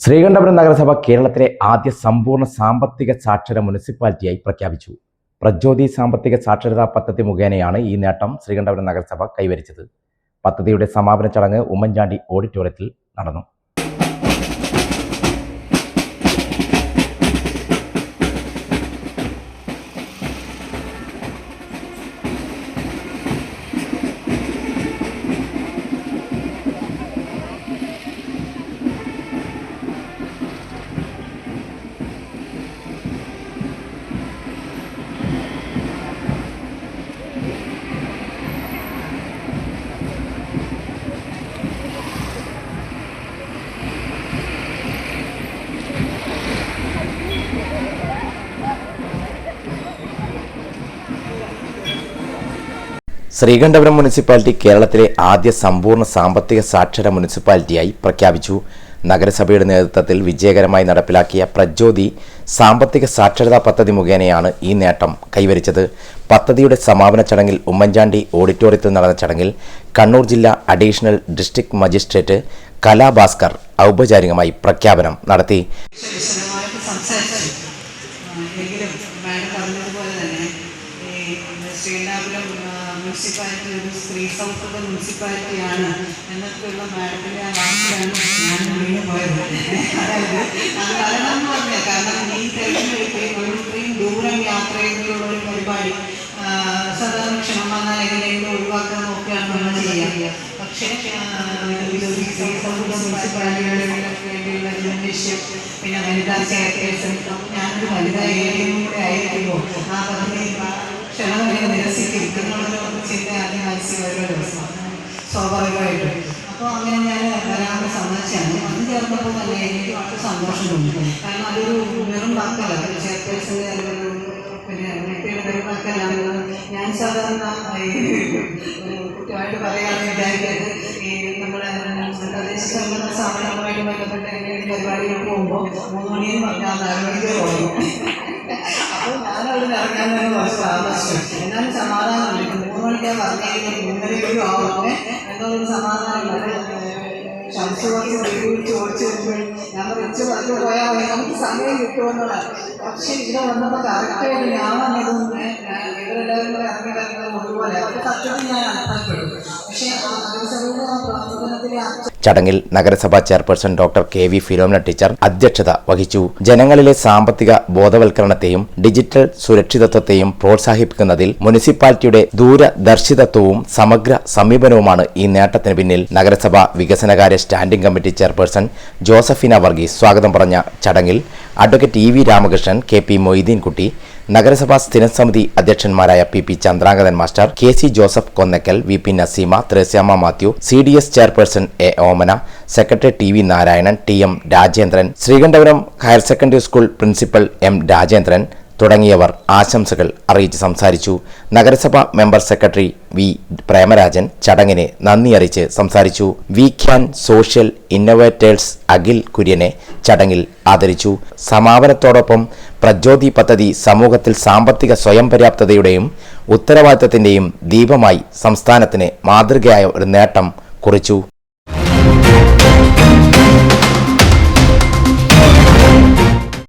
ശ്രീകണ്ഠപുരം നഗരസഭ കേരളത്തിലെ ആദ്യ സമ്പൂർണ സാമ്പത്തിക സാക്ഷര മുനിസിപ്പാലിറ്റിയായി പ്രഖ്യാപിച്ചു. പ്രജ്യോതി സാമ്പത്തിക സാക്ഷരതാ പദ്ധതി മുഖേനയാണ് ഈ നേട്ടം ശ്രീകണ്ഠപുരം നഗരസഭ കൈവരിച്ചത്. പദ്ധതിയുടെ സമാപന ചടങ്ങ് ഉമ്മൻചാണ്ടി ഓഡിറ്റോറിയത്തിൽ നടന്നു. ശ്രീകണ്ഠപുരം മുനിസിപ്പാലിറ്റി കേരളത്തിലെ ആദ്യ സമ്പൂർണ സാമ്പത്തിക സാക്ഷര മുനിസിപ്പാലിറ്റിയായി പ്രഖ്യാപിച്ചു. നഗരസഭയുടെ നേതൃത്വത്തിൽ വിജയകരമായി നടപ്പിലാക്കിയ പ്രജ്യോതി സാമ്പത്തിക സാക്ഷരതാ പദ്ധതി മുഖേനയാണ് ഈ നേട്ടം കൈവരിച്ചത്. പദ്ധതിയുടെ സമാപന ചടങ്ങിൽ ഉമ്മൻചാണ്ടി ഓഡിറ്റോറിയത്തിൽ നടന്ന ചടങ്ങിൽ കണ്ണൂർ ജില്ലാ അഡീഷണൽ ഡിസ്ട്രിക്ട് മജിസ്ട്രേറ്റ് കലാഭാസ്കർ ഔപചാരികമായി പ്രഖ്യാപനം നടത്തി. എങ്കിലും മാഡം പറഞ്ഞതുപോലെ തന്നെ ഈ ശ്രീനാപുരം മുനിസിപ്പാലിറ്റി ഒരു സ്ത്രീ സൗഹൃദ മുനിസിപ്പാലിറ്റിയാണ് എന്നൊക്കെയുള്ള മാഡത്തിന്റെ ആ വാക്കിലാണ് ഞാൻ വീണ് പോയത്. അതായത് അത് കാരണം എന്ന് പറഞ്ഞാൽ കാരണം ഈ തെരഞ്ഞെടുപ്പ് ഒരു ഇത്രയും ദൂരം യാത്ര ചെയ്യുന്നതിലുള്ള ഒരു പരിപാടി സാധാരണ വന്നാൽ എങ്ങനെയെങ്കിലും ഒഴിവാക്കാൻ നോക്കുകയാണ് നമ്മൾ ചെയ്യുക. പക്ഷേ സ്ത്രീ സൗഹൃദ മുനിസിപ്പാലിറ്റികൾക്ക് വേണ്ടിയുള്ള ജനവിഷയം പിന്നെ വനിതാ ചെയർപേഴ്സൺ ഞാനൊരു വനിതാ ഏരിയയും കൂടെ ആയിരിക്കുമ്പോൾ ആ പദ്ധതി എങ്ങനെ നിരസിക്കും എന്നുള്ളൊരു ചിന്ത ആദ്യം മനസ്സിൽ വരുന്ന ദിവസം. സ്വാഭാവികമായിട്ടും. അപ്പോൾ അങ്ങനെ ഞാൻ വരാമെന്ന് സമ്മതിച്ചാണ്. അത് ചേർന്നപ്പോൾ തന്നെ എനിക്ക് വളരെ സന്തോഷമുണ്ട് കാരണം അതൊരു വെറും വാക്കല്ല. ഒരു ചെയർപേഴ്സന്റെ പിന്നെ വ്യക്തിയുടെ വെറും വാക്കല്ല ഞാൻ സാധാരണ കുറ്റമായിട്ട് പറയാമെന്ന് വിചാരിക്കരുത് ഈ നമ്മുടെ സ്വയംഭരണ സ്ഥാപനങ്ങളുമായിട്ട് ബന്ധപ്പെട്ട എന്തെങ്കിലും പരിപാടികൾ പോകുമ്പോൾ മൂന്ന് മണിയും പറഞ്ഞാൽ നാല് മണിക്ക് തുടങ്ങും അപ്പോൾ ഞാൻ അവിടെ ഇറങ്ങാൻ തന്നെ കുറച്ച് താമസിച്ചു എന്നാലും സമാധാനമുണ്ട് മൂന്ന് മണിക്കാൻ പറഞ്ഞെങ്കിൽ മൂന്നരയ്ക്കും ആവും എന്നുള്ളൊരു സമാധാനമുണ്ട് ഷംസ് കുറച്ച് വെടിവിളിച്ച് ഓടിച്ച് വരുമ്പോൾ ഞാൻ വെച്ച് പറഞ്ഞു പോയാൽ നമുക്ക് സമയം കിട്ടുമെന്നുള്ളതാണ് പക്ഷേ ഇവിടെ വന്നപ്പോൾ കറക്റ്റായിട്ട് ഞാൻ വന്നതും ചടങ്ങിൽ നഗരസഭാ chairperson doctor K V Philomina teacher അധ്യക്ഷത വഹിച്ചു. ജനങ്ങളിലെ സാമ്പത്തിക ബോധവൽക്കരണത്തെയും ഡിജിറ്റൽ സുരക്ഷിതത്വത്തെയും പ്രോത്സാഹിപ്പിക്കുന്നതിൽ മുനിസിപ്പാലിറ്റിയുടെ ദൂരദർശിതത്വവും സമഗ്ര സമീപനവുമാണ് ഈ നേട്ടത്തിന് പിന്നിൽ. നഗരസഭാ വികസനകാര്യ standing committee chairperson Josephina Varghese സ്വാഗതം പറഞ്ഞ ചടങ്ങിൽ advocate E V Ramakrishnan K P Moideenkutty നഗരസഭാ സ്ഥിരം സമിതി അധ്യക്ഷന്മാരായ P P Chandrangathan master K C Joseph Konnakkal V P Naseema Threasiamma Mathew C D S chairperson A Omana secretary T V Narayanan T M Rajendran Sreekandapuram higher secondary school principal M Rajendran തുടങ്ങിയവർ ആശംസകൾ അറിയിച്ച് സംസാരിച്ചു. നഗരസഭാ member secretary V Premarajan ചടങ്ങിന് നന്ദി അറിയിച്ച് സംസാരിച്ചു. We can social innovators Akhil കുര്യനെ ചടങ്ങിൽ ആദരിച്ചു. സമാപനത്തോടൊപ്പം പ്രജ്യോതി പദ്ധതി സമൂഹത്തിൽ സാമ്പത്തിക സ്വയം പര്യാപ്തതയുടെയും ഉത്തരവാദിത്തത്തിന്റെയും ദീപമായി സംസ്ഥാനത്തിന് മാതൃകയായ ഒരു നേട്ടം കുറിച്ചു.